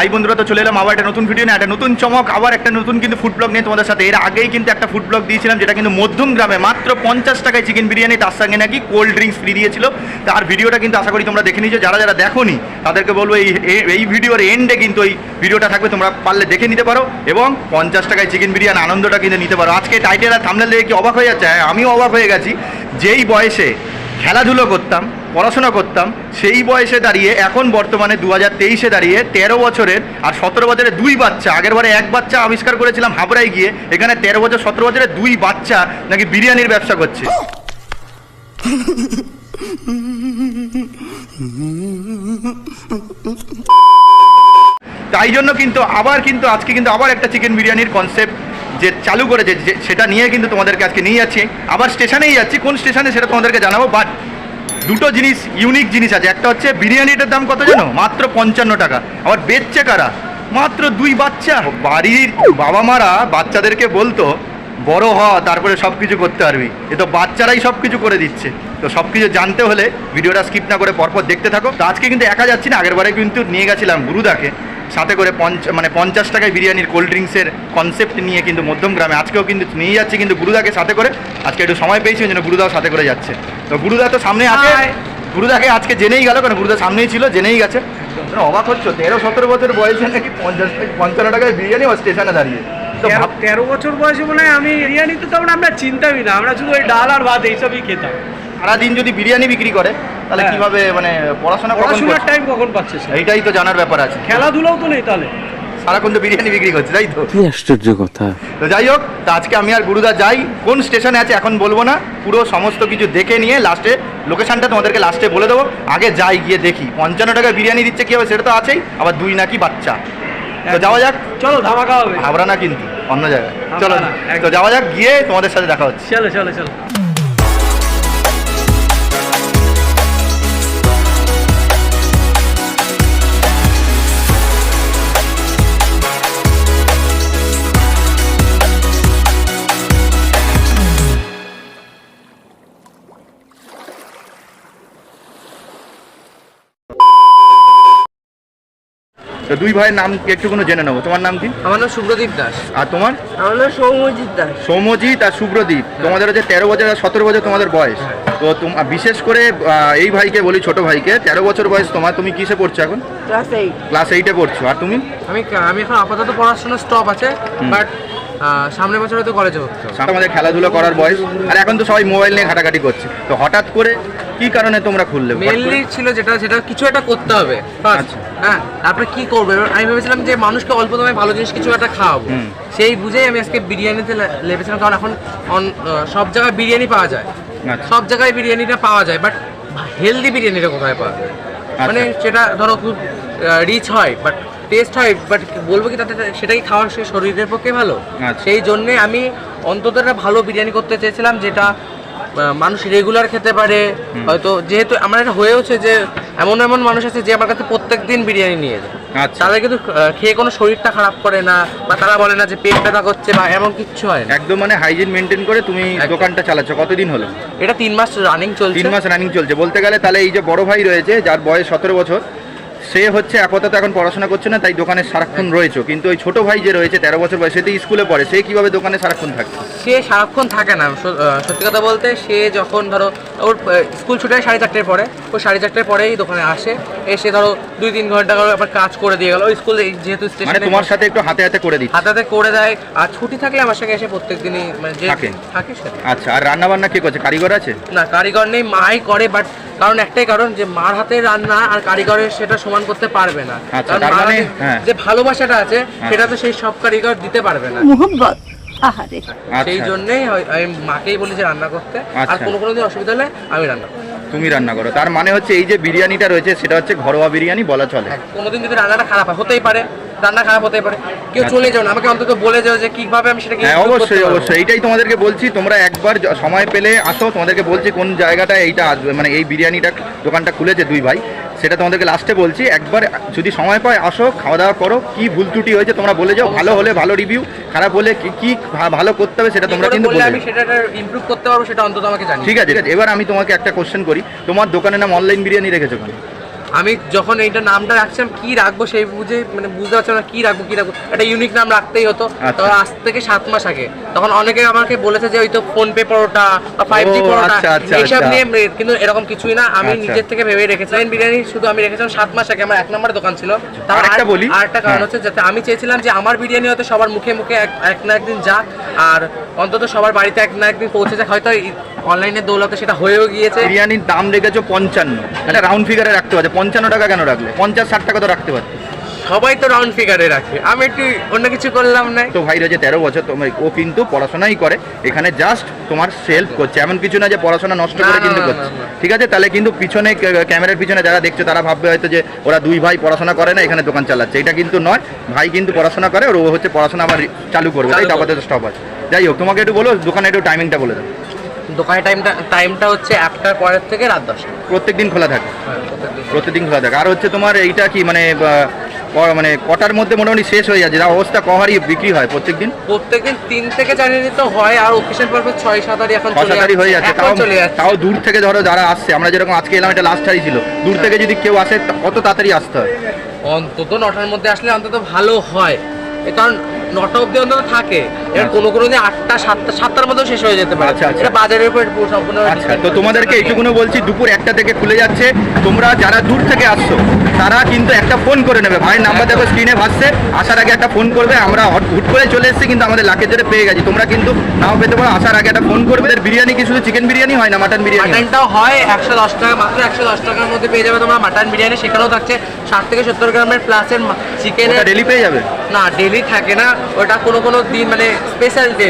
I বন্ধুরা তো চলে এলাম আবার একটা নতুন ভিডিও নিয়ে একটা নতুন চমক আবার একটা নতুন কিন্তু ফুড ব্লগ নিয়ে তোমাদের সাথে। এর আগেই কিন্তু একটা ফুড ব্লগ দিয়েছিলাম যেটা কিন্তু মধ্যম গ্রামে মাত্র পঞ্চাশ টাকায় চিকেন বিরিয়ানি তার সঙ্গে নাকি কোল্ড ড্রিঙ্কস ফ্রি দিয়েছিল। তার ভিডিওটা কিন্তু আশা করি তোমরা দেখে নিয়েছো। যারা যারা দেখোনি তাদেরকে বলব এই এই- ভিডিওর এন্ডে কিন্তু এই ভিডিওটা থাকবে তোমরা পারলে দেখে নিতে পারো। এবং পঞ্চাশ টাকায় চিকেন বিরিয়ানি আনন্দটা কিন্তু নিতে পারো। আজকে টাইটেল আর থামনেল দেখে কি অবাক হয়ে যাচ্ছে? হ্যাঁ, আমিও অবাক হয়ে গেছি। যেই বয়সে খেলাধুলো করতাম পড়াশোনা করতাম, সেই বয়সে দাঁড়িয়ে, এখন বর্তমানে দু হাজার তেইশে দাঁড়িয়ে তেরো বছরের আর সতেরো বছরের দুই বাচ্চা। আগের বারে এক বাচ্চা আবিষ্কার করেছিলাম হাবড়ায় গিয়ে, এখানে তেরো বছর, সতেরো বছরের দুই বাচ্চা নাকি বিরিয়ানির ব্যবসা করছে। তাই জন্য কিন্তু আবার কিন্তু আজকে কিন্তু আবার একটা চিকেন বিরিয়ানির কনসেপ্ট যে চালু করেছে সেটা নিয়ে কিন্তু তোমাদেরকে আজকে নিয়ে যাচ্ছি। আবার স্টেশনেই যাচ্ছি, কোন স্টেশনে সেটা তোমাদেরকে জানাব বাট দুটো জিনিস ইউনিক জিনিস আছে। একটা হচ্ছে বিরিয়ানিটার দাম কত জানো? মাত্র পঞ্চান্ন টাকা। আবার বেচছে কারা? মাত্র দুই বাচ্চা। বাড়ির বাবা মারা বাচ্চাদেরকে বলতো, বড় হ, তারপরে সব কিছু করতে পারবি। এ তো বাচ্চারাই সব কিছু করে দিচ্ছে। তো সব কিছু জানতে হলে ভিডিওটা স্কিপ না করে পরপর দেখতে থাকো। তো আজকে কিন্তু একা যাচ্ছি না, আগের বারে কিন্তু নিয়ে গেছিলাম গুরুদাকে। সাথে করে পঞ্চ মানে পঞ্চাশ টাকায় বিরিয়ানির কোল্ড ড্রিঙ্কসের কনসেপ্ট নিয়ে কিন্তু মধ্যম গ্রামে আজকেও কিন্তু নিয়ে যাচ্ছে কিন্তু গুরুদাকে সাথে করে আজকে একটু সময় পেয়েছি ওই জন্য গুরুদাও সাথে করে যাচ্ছে। তো গুরুদা তো সামনে আছে. গুরুদাকে আজকে জেনেই গেল কারণ গুরুদা সামনেই ছিল জেনেই গেছে। অবাক হচ্ছে তেরো সতেরো বছর বয়সে নাকি পঞ্চাশ পঞ্চান্ন টাকায় বিরিয়ানি ও স্টেশনে দাঁড়িয়ে। তেরো বছর বয়সে মনে হয় আমি বিরিয়ানি তো তখন আমরা চিন্তাই না আমরা শুধু ওই ডাল আর ভাত এইসবই খেতাম। সারাদিন যদি বিরিয়ানি বিক্রি করে তাহলে হ্যাঁ। কীভাবে মানে পড়াশোনা কখন পড়াশোনার টাইম কখন পাচ্ছে এইটাই তো জানার ব্যাপার আছে। খেলাধুলাও তো নেই তাহলে। সারাক্ষণ তো বিরিয়ানি বিক্রি করছে তাই তো? কি আশ্চর্য কথা। তো যাই হোক তো আজকে আমি আর গুরুদা যাই। কোন স্টেশনে আছে এখন বলব না। পুরো সমস্ত কিছু দেখে নিয়ে লাস্টে লোকেশনটা তোমাদেরকে লাস্টে বলে দেবো। আগে যাই গিয়ে দেখি। পঞ্চান্ন টাকা বিরিয়ানি দিচ্ছে কি হবে সেটা তো আছেই। আবার দুই নাকি বাচ্চা। তো যাওয়া যাক। চলো ধামাকা হবে। হাবড়া না কিন্তু অন্য জায়গায়। চলো একদম। তো যাওয়া যাক গিয়ে তোমাদের সাথে দেখা হচ্ছে। চলো চলো চলো। তো দুই ভাইয়ের নাম একটুকুনো জেনে নেব? তোমার নাম কি? আমার নাম সুব্রদীপ দাস। আর তোমার? আমার নাম সৌম্যজিৎ দাস। সৌম্যজিৎ আর সুব্রদীপ। তোমাদের হচ্ছে তেরো বছর আর সতেরো বছর তোমাদের বয়স। তো তোম- বিশেষ করে এই ভাইকে বলি ছোট ভাইকে তেরো বছর বয়স তোমার। তুমি কিসে পড়ছো এখন? ক্লাস এইট ক্লাস এইটে পড়ছো। আর তুমি? আমি আমি এখন আপাতত পড়াশোনা স্টপ আছে বাট সামনের বছর হয়তো কলেজে হচ্ছে আমাদের খেলাধুলো করার বয়স। আর এখন তো সবাই মোবাইল নিয়ে ঘাটাঘাটি করছে। তো হঠাৎ করে কি কারণে তোমরা খুললে? মেনলি ছিল যেটা সেটা কিছু একটা করতে হবে। আচ্ছা। হ্যাঁ তারপরে কি করবে? আমি ভেবেছিলাম যে মানুষকে অল্প দামে ভালো জিনিস কিছু একটা খাওয়াবো। সেই বুঝেই আমি আজকে বিরিয়ানিতে লেগেছিলাম কারণ এখন সব জায়গায় বিরিয়ানি পাওয়া যায়। আচ্ছা। সব জায়গায় বিরিয়ানিটা পাওয়া যায় বাট হেলদি বিরিয়ানিটা কোথায় পাওয়া যায়? মানে সেটা ধরো খুব রিচ হয় বাট টেস্ট হয় বাট বলব কি তাতে সেটাই খাওয়ার সে শরীরের পক্ষে ভালো? আচ্ছা। সেই জন্যে আমি অন্তত একটা ভালো বিরিয়ানি করতে চেয়েছিলাম যেটা মানুষ রেগুলার খেতে পারে। হয়তো যেহেতু আমার এটা হয়েওছে যে এমন এমন মানুষ আছে যে আমার কাছে প্রত্যেক দিন বিরিয়ানি নিয়ে যায়। আচ্ছা। তাদের কিন্তু খেয়ে কোনো শরীরটা খারাপ করে না বা তারা বলে না যে পেট ব্যথা করছে বা এমন কিচ্ছু হয় না। একদম মানে হাইজিন মেনটেন করে তুমি। দোকানটা চালাচ্ছ। কতদিন হলো? এটা তিন মাস রানিং চলছে। তিন মাস রানিং চলছে। বলতে গেলে তাহলে এই যে বড় ভাই রয়েছে যার বয়স সতেরো বছর সে হচ্ছে আপাতত এখন পড়াশোনা করছে না তাই দোকানে সারাক্ষণ রয়েছে। কিন্তু ওই ছোট ভাই যে রয়েছে তেরো বছর বয়স তো স্কুলে পড়ে সে কীভাবে দোকানে সারাক্ষণ থাকে? সে সারাক্ষণ থাকে না সত্যি কথা বলতে সে যখন ধরো ওর স্কুল ছুটে সাড়ে চারটের পরে ও সাড়ে চারটের পরেই দোকানে আসে এসে ধরো দুই তিন ঘণ্টা করে আবার কাজ করে দিয়ে গেল। ওই স্কুলে যেহেতু মানে তোমার সাথে একটু হাতে হাতে করে দিই হাতে হাতে করে দেয় আর ছুটি থাকলে আমার সঙ্গে এসে প্রত্যেক দিনই মানে যে থাকে। থাকে আচ্ছা আর রান্না বান্না কে করছে? কারিগর আছে? না কারিগর নেই মাই করে বাট কারণ একটাই কারণ যে মার হাতে রান্না আর কারিগরের সেটা সমান করতে পারবে না আচ্ছা, কারণ মার মানে- হ্যাঁ। যে ভালোবাসাটা আছে হ্যাঁ। সেটা তো সেই সব কারিগর দিতে পারবে না আহারে সেই জন্যেই জন্যই হয়- আমি মাকেই বলি যে রান্না করতে আর আচ্ছা। কোনো কোনো দিন অসুবিধা হলে আমি রান্না করি তুমি রান্না করো। তার মানে হচ্ছে এই যে বিরিয়ানিটা রয়েছে সেটা হচ্ছে ঘরোয়া বিরিয়ানি বলা চলে। হ্যাঁ, কোনোদিন যদি রান্নাটা খারাপ হয় হতেই পারে। রান্না খারাপ হতে পারে। কেউ আচ্ছা। চলে যাও না। আমাকে অন্তত বলে যাও যে কীভাবে আমি সেটা হ্যাঁ অবশ্যই অবশ্যই। এইটাই তোমাদেরকে বলছি তোমরা একবার সময় পেলে আসো। তোমাদেরকে বলছি কোন জায়গাটায় এইটা আসবে। মানে এই বিরিয়ানিটা দোকানটা খুলেছে দুই ভাই। সেটা তোমাদেরকে লাস্টে বলছি। একবার যদি সময় পায় আসো খাওয়া দাওয়া করো। কি ভুল ত্রুটি হয়েছে তোমরা বলে যাও। ভালো হলে ভালো রিভিউ খারাপ হলে কি কি ভালো করতে হবে সেটা তোমরা কিন্তু আমি সেটা ইমপ্রুভ করতে পারব সেটা অন্তত আমাকে জানি ঠিক আছে ঠিক আছে। এবার আমি তোমাকে একটা কোশ্চেন করি। তোমার দোকানের নাম অনলাইন বিরিয়ানি রেখেছো কেন? আমি যখন এইটা নামটা রাখছিলাম কি রাখব সেই বুঝে মানে বুঝতে পারছিলাম না কি রাখব কি রাখব। একটা ইউনিক নাম রাখতেই হতো। আচ্ছা। তখন আজ থেকে সাত মাস আগে। তখন অনেকে আমাকে বলেছে যে ওই তো ফোন পে পরোটা বা ফাইভ জি পরোটা আচ্ছা, আচ্ছা, এইসব। নিয়ে কিন্তু এরকম কিছুই না। আমি। নিজের থেকে ভেবে রেখেছিলাম বিরিয়ানি শুধু আমি রেখেছিলাম সাত মাস আগে। আমার এক নম্বরে দোকান ছিল। তার আর- বলি। আরেকটা কারণ হ্যাঁ। হচ্ছে যাতে আমি চেয়েছিলাম যে আমার বিরিয়ানি হয়তো সবার মুখে মুখে এক- না একদিন যাক। আর অন্তত সবার বাড়িতে এক না একদিন পৌঁছে যাক। হয়তো অনলাইনের দৌলতে সেটা হয়েও গিয়েছে। বিরিয়ানির দাম রেখেছো পঞ্চান্ন। একটা রাউন্ড ফিগারে রাখতে পারছে পঞ্চান্ন টাকা কেন রাখলে? পঞ্চাশ ষাট টাকা তো রাখতে পারতো। সবাই তো রাউন্ড ফিগারে রাখে। আমি একটু অন্য কিছু করলাম না তো ভাই রয়েছে তেরো বছর তোমার ও কিন্তু পড়াশোনাই করে এখানে জাস্ট তোমার সেলফ করছে। এমন কিছু না যে পড়াশোনা নষ্ট করে কিন্তু করছে। ঠিক আছে? তাহলে কিন্তু পিছনে ক্যামেরার পিছনে যারা দেখছে তারা ভাববে হয়তো যে ওরা দুই ভাই পড়াশোনা করে না এখানে দোকান চালাচ্ছে। এটা কিন্তু নয়। ভাই কিন্তু পড়াশোনা করে ওর ও হচ্ছে পড়াশোনা আবার চালু করবে। তাই করবে। আপাতত স্টপ আছে। যাই হোক তোমাকে একটু বলো দোকানে একটু টাইমিংটা বলে দাও। দোকানের টাইমটা টাইমটা হচ্ছে একটার পরের থেকে রাত দশটা। প্রত্যেক দিন খোলা থাকে। প্রতিদিন খোলা থাকে। আর হচ্ছে তোমার এইটা কি মানে মানে কটার মধ্যে মোটামুটি শেষ হয়ে যাচ্ছে যা অবস্থা কহারি বিক্রি হয় প্রত্যেক দিন প্রত্যেকদিন তিন থেকে জানুয়ারি তো হয় আর অকেশন পর ছয় সাত আট এখন চলে ছশাতারি হয়ে যাচ্ছে। তাও চলে যাচ্ছে। তাও দূর থেকে ধরো যারা আসছে আমরা যেরকম আজকে এলাম এটা লাস্ট হারি ছিল। দূর থেকে যদি কেউ আসে কত তাড়াতাড়ি আসতে হয়? অন্তত নটার মধ্যে আসলে অন্তত ভালো হয়। কারণ নটা অব্দি অন্তত থাকে। এবার কোনো কোনো দিন আটটা সাতটা সাতটার মধ্যেও শেষ হয়ে যেতে পারে। আচ্ছা, আচ্ছা। এটা বাজারের উপর সম্পূর্ণ আচ্ছা তো তোমাদেরকে এইটুকুনো বলছি দুপুর একটা থেকে খুলে যাচ্ছে। তোমরা যারা দূর থেকে আসছো তারা কিন্তু একটা ফোন করে নেবে। ভাইয়ের নাম্বার দেখো স্ক্রিনে ভাসছে। আসার আগে একটা ফোন করবে আমরা হট- করে চলে এসেছি কিন্তু আমাদের লাখের জোরে পেয়ে গেছি। তোমরা কিন্তু নাও পেতে পারো। আসার আগে একটা ফোন করবে। বিরিয়ানি কি শুধু চিকেন বিরিয়ানি হয় না মাটন বিরিয়ানি? মাটনটাও হয় একশো দশ টাকা মাত্র একশো দশ টাকার মধ্যে পেয়ে যাবে তোমরা মাটন বিরিয়ানি। সেখানেও থাকছে ষাট থেকে সত্তর গ্রামের প্লাসের চিকেনের ডেলি পেয়ে যাবে? না ডেলি থাকে না। ওটা কোনো কোনো দিন মানে স্পেশাল ডে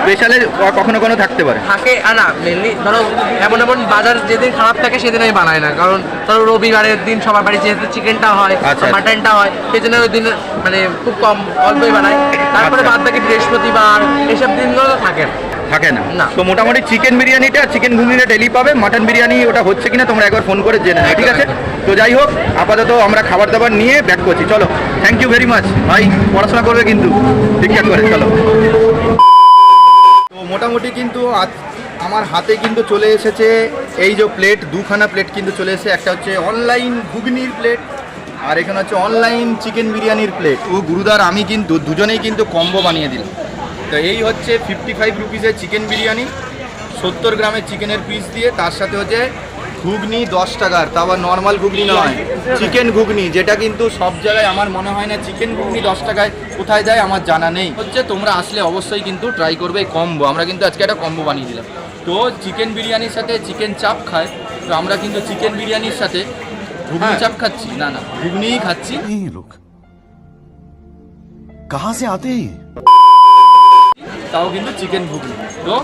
স্পেশালে কখনো কোনো থাকতে পারে? থাকে আর না মেনলি ধরো এমন এমন বাজার যেদিন খারাপ থাকে সেদিন আমি বানাই না। কারণ ধরো রবিবারের দিন সবার বাড়ি যেহেতু চিকেনটা হয় আচ্ছা। মাটনটা হয় সেই জন্য ওই দিন মানে খুব কম অল্পই বানাই। তারপরে আচ্ছা। বাদ বাকি বৃহস্পতিবার এসব দিনগুলো থাকে না। থাকে না। না। তো মোটামুটি চিকেন বিরিয়ানিটা চিকেন ঘুগনিটা ডেলি পাবে। মাটন বিরিয়ানি ওটা হচ্ছে কিনা তোমরা একবার ফোন করে জেনে ঠিক আছে? তো যাই হোক আপাতত আমরা খাবার দাবার নিয়ে ব্যাক করছি। চলো থ্যাংক ইউ ভেরি মাচ ভাই পড়াশোনা করবে কিন্তু। ঠিকঠাক করে চলো। তো মোটামুটি কিন্তু আজ আমার হাতে কিন্তু চলে এসেছে এই যে প্লেট দুখানা প্লেট কিন্তু চলে এসেছে। একটা হচ্ছে অনলাইন ঘুগনির প্লেট আর এখানে হচ্ছে অনলাইন চিকেন বিরিয়ানির প্লেট ও গুরুদার আমি কিন্তু দুজনেই কিন্তু কম্বো বানিয়ে দিলাম। তো এই হচ্ছে ফিফটি ফাইভ রুপিসের চিকেন বিরিয়ানি সত্তর গ্রামের চিকেনের পিস দিয়ে তার সাথে হচ্ছে ঘুগনি দশ টাকার তা আবার নর্মাল ঘুগনি নয় চিকেন ঘুগনি যেটা কিন্তু সব জায়গায় আমার মনে হয় না চিকেন ঘুগনি দশ টাকায় কোথায় যায় আমার জানা নেই। হচ্ছে তোমরা আসলে অবশ্যই কিন্তু ট্রাই করবে এই কম্বো আমরা কিন্তু আজকে একটা কম্বো বানিয়ে দিলাম। তো চিকেন বিরিয়ানির সাথে চিকেন চাপ খায় তো আমরা কিন্তু চিকেন বিরিয়ানির সাথে ঘুগনি হ্যাঁ। চাপ খাচ্ছি না না ঘুগনিই খাচ্ছি। লোক কাহা সে আতে? তাও কিন্তু চিকেন ঘুগনি। তো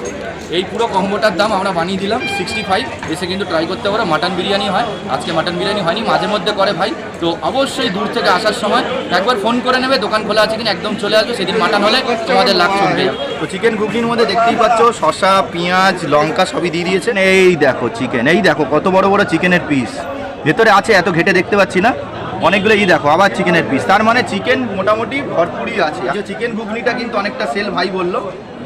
এই পুরো কম্বোটার দাম আমরা বানিয়ে দিলাম সিক্সটি ফাইভ এসে কিন্তু ট্রাই করতে পারো মাটন বিরিয়ানি হয়। আজকে মাটন বিরিয়ানি হয়নি, মাঝে মধ্যে করে ভাই। তো অবশ্যই দূর থেকে আসার সময় একবার ফোন করে নেবে, দোকান খোলা আছে কিনা একদম চলে আসবে, সেদিন মাটন হলে তোমাদের লাভ চলবে। তো চিকেন ঘুগনির মধ্যে দেখতেই পাচ্ছ, শসা, পেঁয়াজ, লঙ্কা সবই দিয়ে দিয়েছেন। এই দেখো চিকেন এই দেখো কত বড় বড় চিকেনের পিস ভেতরে আছে, এত ঘেটে দেখতে পাচ্ছি না। অনেকগুলো এই দেখো, আবার চিকেনের পিস তার মানে চিকেন মোটামুটি ভরপুরই আছে। চিকেন ঘুগনিটা কিন্তু অনেকটা সেল ভাই বলল।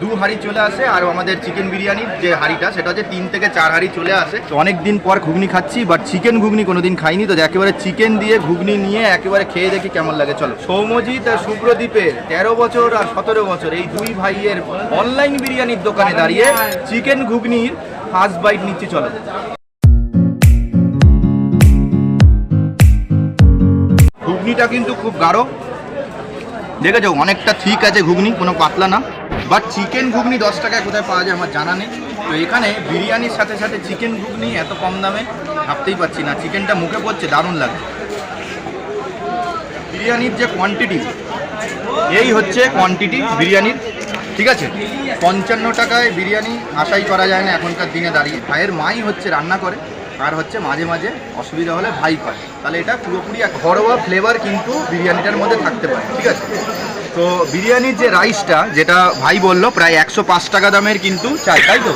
দু হাঁড়ি চলে আসে, আর আমাদের চিকেন বিরিয়ানির যে হাঁড়িটা, সেটা হচ্ছে তিন থেকে চার হাঁড়ি চলে আসে। অনেক দিন পর ঘুগনি খাচ্ছি বাট চিকেন ঘুগনি কোনোদিন খাইনি, তো একেবারে চিকেন দিয়ে ঘুগনি নিয়ে একেবারে খেয়ে দেখি কেমন লাগে। চলো। সৌমজিৎ আর শুভ্রদীপের তেরো বছর আর সতেরো বছর, এই দুই ভাইয়ের অনলাইন বিরিয়ানির দোকানে দাঁড়িয়ে চিকেন ঘুগনির ফার্স্ট বাইট নিচ্ছি, চলো। ঘুগনিটা কিন্তু খুব গাঢ়। দেখেছ, অনেকটা ঠিক আছে ঘুগনি, কোনো পাতলা না। বাট চিকেন ঘুগনি দশ টাকায় কোথায় পাওয়া যায় আমার জানা নেই। তো এখানে বিরিয়ানির সাথে সাথে চিকেন ঘুগনি এত কম দামে ভাবতেই পারছি না। চিকেনটা মুখে পড়ছে, দারুণ লাগে বিরিয়ানির যে কোয়ান্টিটি এই হচ্ছে কোয়ান্টিটি বিরিয়ানির, ঠিক আছে? পঞ্চান্ন টাকায় বিরিয়ানি আশাই করা যায় না এখনকার দিনে দাঁড়িয়ে। ভাইয়ের মাই হচ্ছে রান্না করে। আর হচ্ছে মাঝে মাঝে অসুবিধা হলে ভাই করে। তাহলে এটা পুরোপুরি এক ঘরোয়া ফ্লেভার কিন্তু বিরিয়ানিটার মধ্যে থাকতে পারে, ঠিক আছে? তো বিরিয়ানির যে রাইসটা যেটা ভাই বলল, প্রায় একশো পাঁচ টাকা দামের কিন্তু চাই, তাই তো?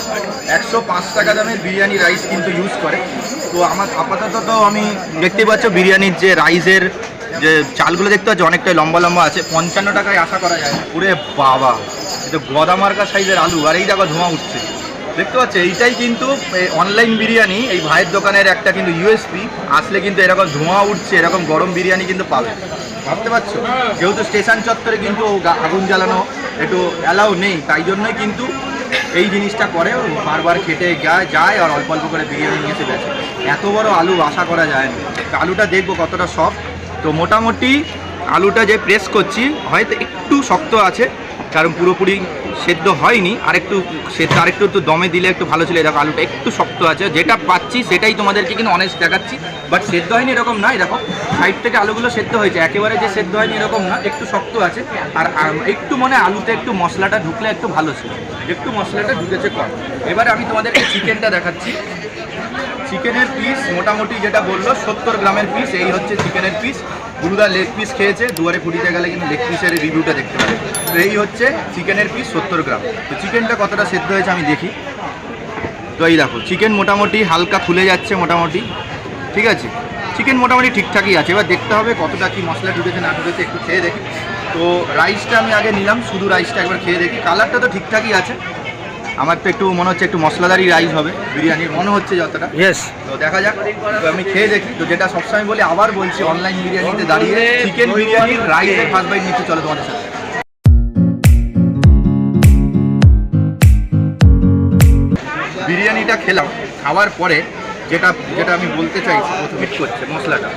একশো পাঁচ টাকা দামের বিরিয়ানি রাইস কিন্তু ইউজ করে। তো আমার আপাতত তো আমি দেখতে পাচ্ছ বিরিয়ানির যে রাইসের যে চালগুলো দেখতে পাচ্ছি, অনেকটাই লম্বা লম্বা আছে। পঞ্চান্ন টাকায় আশা করা যায়। ওরে বাবা, এটা গদামার্কা সাইজের আলু, আর এই দেখো ধোঁয়া উঠছে। দেখতে পাচ্ছ, এইটাই কিন্তু অনলাইন বিরিয়ানি, এই ভাইয়ের দোকানের একটা কিন্তু ইউএসপি আসলে কিন্তু এরকম ধোঁয়া উঠছে, এরকম গরম বিরিয়ানি কিন্তু পাবে। ভাবতে পারছ? যেহেতু স্টেশন চত্বরে কিন্তু আগুন জ্বালানো একটু অ্যালাউ নেই, তাই জন্যই কিন্তু এই জিনিসটা করে বারবার খেটে যায় যায় আর অল্প অল্প করে বিরিয়ানি নিয়ে এসে বেছে এত বড় আলু, আশা করা যায় না। আলুটা দেখব কতটা সফট তো মোটামুটি আলুটা যে প্রেস করছি, হয়তো একটু শক্ত আছে কারণ পুরোপুরি সেদ্ধ হয়নি। আর একটু সেদ্ধ আর একটু দমে দিলে একটু ভালো ছিল। দেখো, আলুটা একটু শক্ত আছে। যেটা পাচ্ছি সেটাই তোমাদেরকে কিন্তু অনেস্ট দেখাচ্ছি। বাট সেদ্ধ হয়নি এরকম না দেখো সাইড থেকে আলুগুলো সেদ্ধ হয়েছে। একেবারে যে সেদ্ধ হয়নি এরকম না, একটু শক্ত আছে। আর একটু মনে আলুতে একটু মশলাটা ঢুকলে একটু ভালো ছিল। একটু মশলাটা ঢুকেছে কম। এবারে আমি তোমাদেরকে চিকেনটা দেখাচ্ছি। চিকেনের পিস মোটামুটি যেটা বলল, সত্তর গ্রামের পিস এই হচ্ছে চিকেনের পিস গুরুদা লেগ পিস খেয়েছে, দুয়ারে ফুটিতে গেলে কিন্তু লেগ পিসের রিভিউটা দেখতে পাবে। তো এই হচ্ছে চিকেনের পিস সত্তর গ্রাম। তো চিকেনটা কতটা সেদ্ধ হয়েছে আমি দেখি। তো এই দেখো, চিকেন মোটামুটি হালকা ফুলে যাচ্ছে মোটামুটি, ঠিক আছে? চিকেন মোটামুটি ঠিকঠাকই আছে। এবার দেখতে হবে কতটা কি মশলা ঢুকেছে না ঢুকেছে একটু খেয়ে দেখি। তো রাইসটা আমি আগে নিলাম, শুধু রাইসটা একবার খেয়ে দেখি। কালারটা তো ঠিকঠাকই আছে। আমার তো একটু মনে হচ্ছে একটু মশলাদারি রাইস হবে বিরিয়ানির মনে হচ্ছে যতটা। ইয়েস তো দেখা যাক তো আমি খেয়ে দেখি। তো যেটা সবসময় বলি আবার বলছি অনলাইন বিরিয়ানিতে দাঁড়িয়ে চিকেন বিরিয়ানির রাইসের ফার্স্ট বাইট নিচ্ছি চলো তোমাদের সাথে। বিরিয়ানিটা খেলাম খাওয়ার পরে যেটা যেটা আমি বলতে চাইছি প্রথমে করছে মশলাটা।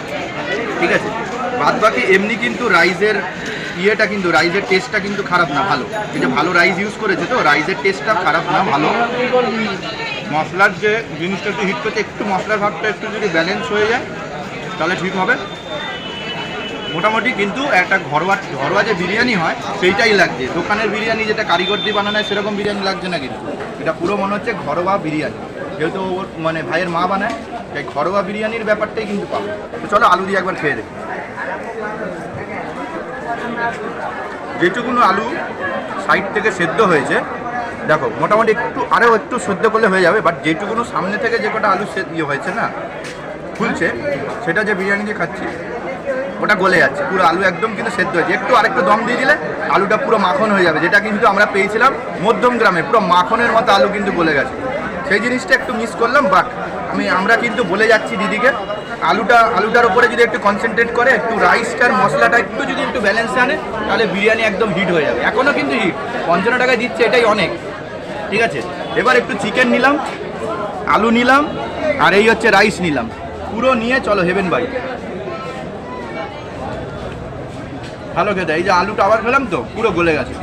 ঠিক আছে? বাদ বাকি এমনি কিন্তু রাইসের ইয়েটা কিন্তু রাইসের টেস্টটা কিন্তু খারাপ না, ভালো। এই যে ভালো রাইস ইউজ করেছে তো রাইসের টেস্টটা খারাপ না, ভালো। মশলার যে জিনিসটা একটু হিট করছে, একটু মশলার ভাবটা একটু যদি ব্যালেন্স হয়ে যায়, তাহলে ঠিক হবে। মোটামুটি কিন্তু একটা ঘরোয়া ঘরোয়া যে বিরিয়ানি হয়, সেইটাই লাগছে। দোকানের বিরিয়ানি যেটা কারিগর দিয়ে বানানো হয় সেরকম বিরিয়ানি লাগছে না কিন্তু। এটা পুরো মনে হচ্ছে ঘরোয়া বিরিয়ানি। যেহেতু ওর মানে ভাইয়ের মা বানায়, তাই ঘরোয়া বিরিয়ানির ব্যাপারটাই কিন্তু পাবো চলো আলু দিয়ে একবার খেয়ে দেখি। যেটুকুনো আলু সাইড থেকে সেদ্ধ হয়েছে, দেখো, মোটামুটি একটু আরও একটু সেদ্ধ করলে হয়ে যাবে বাট যেটুকুনো সামনে থেকে যে কটা আলু ইয়ে হয়েছে না খুলছে সেটা যে বিরিয়ানি দিয়ে খাচ্ছি, ওটা গলে যাচ্ছে, পুরো আলু একদম কিন্তু সেদ্ধ হয়েছে। একটু আরেকটু দম দিয়ে দিলে আলুটা পুরো মাখন হয়ে যাবে, যেটা কিন্তু আমরা পেয়েছিলাম মধ্যম গ্রামে, পুরো মাখনের মতো আলু কিন্তু গলে গেছে। সেই জিনিসটা একটু মিস করলাম বাট আমি, আমরা কিন্তু বলে যাচ্ছি দিদিকে আলুটা, আলুটার উপরে যদি একটু কনসেন্ট্রেট করে, একটু রাইসটার মশলাটা একটু যদি একটু ব্যালেন্সে আনে, তাহলে বিরিয়ানি একদম হিট হয়ে যাবে। এখনও কিন্তু হিট পঞ্চান্ন টাকায় দিচ্ছে, এটাই অনেক। ঠিক আছে? এবার একটু চিকেন নিলাম, আলু নিলাম, আর এই হচ্ছে রাইস নিলাম। পুরো নিয়ে চলো হেভেন বাই ভালো খেতে, এই যে আলুটা আবার খেলাম তো, পুরো গলে গেছে।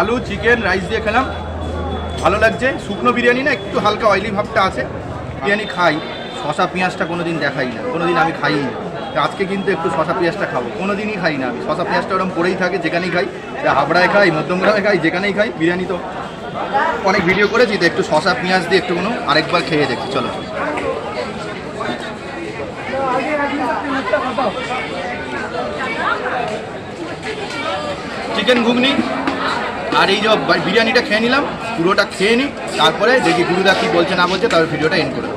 আলু চিকেন রাইস দিয়ে খেলাম। ভালো লাগছে। শুকনো বিরিয়ানি না, একটু হালকা অয়েলি ভাবটা আছে। বিরিয়ানি খাই। শশা পেঁয়াজটা কোনো দিন দেখাই না কোনো দিন আমি খাই না। আজকে কিন্তু একটু শশা পেঁয়াজটা খাব কোনো দিনই খাই না আমি। শশা পেঁয়াজটা ওরকম পড়েই থাকে, যেখানেই খাই। হাবড়ায় খাই, মধ্যমগ্রামে খাই, যেখানেই খাই, বিরিয়ানি তো অনেক ভিডিও করেছি, তো একটু শশা পেঁয়াজ দিয়ে একটু কোনো আরেকবার খেয়ে দেখি, চলো। চিকেন ঘুগনি আর এই যে বিরিয়ানিটা খেয়ে নিলাম, পুরোটা খেয়ে নিই তারপরে দেখি গুরুদা কী বলছে না বলছে, তারপর ভিডিওটা এন্ড করে।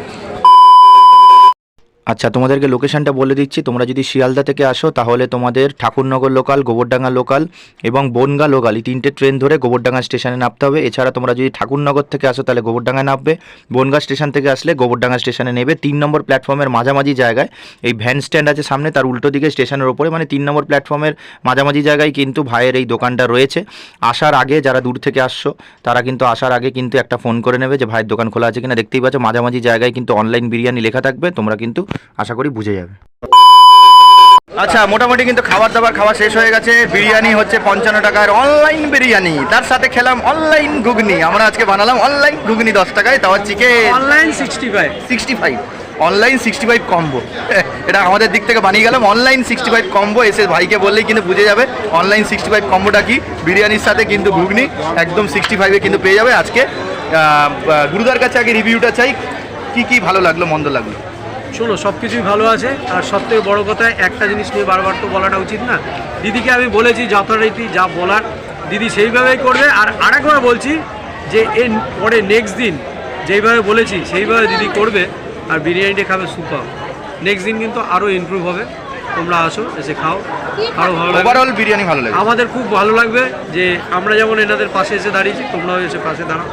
আচ্ছা তোমাদেরকে লোকেশনটা বলে দিচ্ছি। তোমরা যদি শিয়ালদা থেকে আসো, তাহলে তোমাদের ঠাকুরনগর লোকাল গোবরডাঙ্গা লোকাল এবং বনগা লোকাল এই তিনটে ট্রেন ধরে গোবরডাঙ্গা স্টেশনে নামতে হবে। এছাড়া তোমরা যদি ঠাকুরনগর থেকে আসো, তাহলে গোবরডাঙ্গা নামবে। বনগা স্টেশন থেকে আসলে গোবরডাঙ্গা স্টেশনে নেবে। তিন নম্বর প্ল্যাটফর্মের মাঝামাঝি জায়গায়, এই ভ্যান স্ট্যান্ড আছে সামনে, তার উল্টো দিকে স্টেশনের ওপরে মানে তিন নম্বর প্ল্যাটফর্মের মাঝামাঝি জায়গায় কিন্তু ভাইয়ের এই দোকানটা রয়েছে। আসার আগে যারা দূর থেকে আসছো, তারা কিন্তু আসার আগে কিন্তু একটা ফোন করে নেবে যে, ভাইয়ের দোকান খোলা আছে কিনা? দেখতেই পাচ্ছ, মাঝামাঝি জায়গায় কিন্তু অনলাইন বিরিয়ানি লেখা থাকবে। তোমরা কিন্তু আশা করি বুঝে যাবে। আচ্ছা মোটামুটি কিন্তু খাবার দাবার খাওয়া শেষ হয়ে গেছে। বিরিয়ানি হচ্ছে পঞ্চান্ন টাকার অনলাইন বিরিয়ানি। তার সাথে খেলাম অনলাইন ঘুগনি। আমরা আজকে বানালাম অনলাইন ঘুগনি দশ টাকায়। তাও chicken online sixty five sixty five online sixty five combo এটা আমাদের দিক থেকে বানিয়ে গেলাম। অনলাইন সিক্সটি ফাইভ কম্বো এসে ভাইকে বললেই কিন্তু বুঝে যাবে। অনলাইন সিক্সটি ফাইভ কম্বোটা কি? বিরিয়ানির সাথে কিন্তু ঘুগনি একদম সিক্সটি ফাইভে কিন্তু পেয়ে যাবে। আজকে গুরুদার কাছে আগে রিভিউটা চাই। কি কি ভালো লাগল মন্দ লাগল? শোনো সব কিছুই ভালো আছে। আর সব থেকে বড়ো কথা একটা জিনিস নিয়ে বারবার তো বলাটা উচিত না। দিদিকে আমি বলেছি যথারীতি যা বলার দিদি সেইভাবেই করবে। আর আরেকবার বলছি যে এর পরে নেক্সট দিন যেইভাবে বলেছি সেইভাবে দিদি করবে আর বিরিয়ানিটা খাবে সুপার নেক্সট দিন কিন্তু আরও ইমপ্রুভ হবে। তোমরা আসো এসে খাও। আরও ভালো ওভারঅল বিরিয়ানি ভালো লাগে আমাদের খুব ভালো লাগবে যে আমরা যেমন এনাদের পাশে এসে দাঁড়িয়েছি তোমরাও এসে পাশে দাঁড়াও।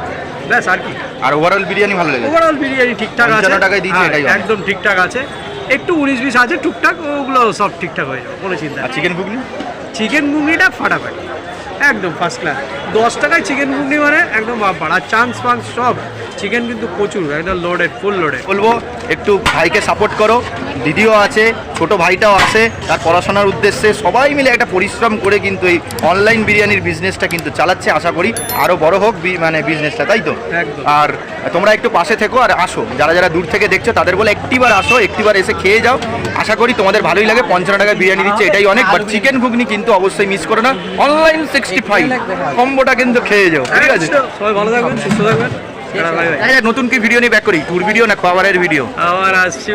ব্যাস আর কি। আর ওভারঅল বিরিয়ানি ভালো লেগেছে? ওভারঅল বিরিয়ানি ঠিকঠাক আছে। টাকায় দিয়েছে, হ্যাঁ, এটাই একদম ঠিকঠাক আছে। একটু উনিশ বিশ আছে টুকটাক ওগুলো সব ঠিকঠাক হয়ে যাবে কোনো চিন্তা চিকেন ঘুগনি? চিকেন ঘুগনিটা ফাটাফাটি। একদম ফার্স্ট ক্লাস দশ টাকায় চিকেন ঘুগনি মানে একদম বাম্পার আর চান্স ফান্স সব। চিকেন কিন্তু প্রচুর একদম লোডেড ফুল লোডেড বলব একটু ভাইকে সাপোর্ট করো। দিদিও আছে ছোট ভাইটাও আছে তার পড়াশোনার উদ্দেশ্যে সবাই মিলে একটা পরিশ্রম করে কিন্তু এই অনলাইন বিরিয়ানির বিজনেসটা কিন্তু চালাচ্ছে আশা করি। আরও বড় হোক মানে বিজনেসটা তাই তো। আর তোমরা একটু পাশে থেকো আর আসো। যারা যারা দূর থেকে দেখছ তাদের বলে একটিবার আসো একটিবার এসে খেয়ে যাও। আশা করি তোমাদের ভালোই লাগে পঞ্চান্ন টাকা বিরিয়ানি দিচ্ছে এটাই অনেক বাট চিকেন ঘুগনি কিন্তু অবশ্যই মিস করো না। অনলাইন সিক্সটি ফাইভ কম্বোটা কিন্তু কিন্তু খেয়ে যাও ঠিক আছে? সবাই ভালো থাকবেন সুস্থ থাকবেন। এই যে নতুন কি ভিডিও নিয়ে ব্যাক করি? ট্যুর ভিডিও না খাবারের ভিডিও আবার আসছি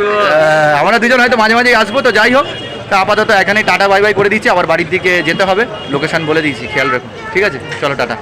আমরা দুজন হয়তো মাঝে মাঝে আসব তো যাই হোক। তা আপাতত এখানে টাটা বাই বাই করে দিচ্ছি। আবার বাড়ির দিকে যেতে হবে। লোকেশন বলে দিয়েছি খেয়াল রাখুন। ঠিক আছে? চলো টাটা।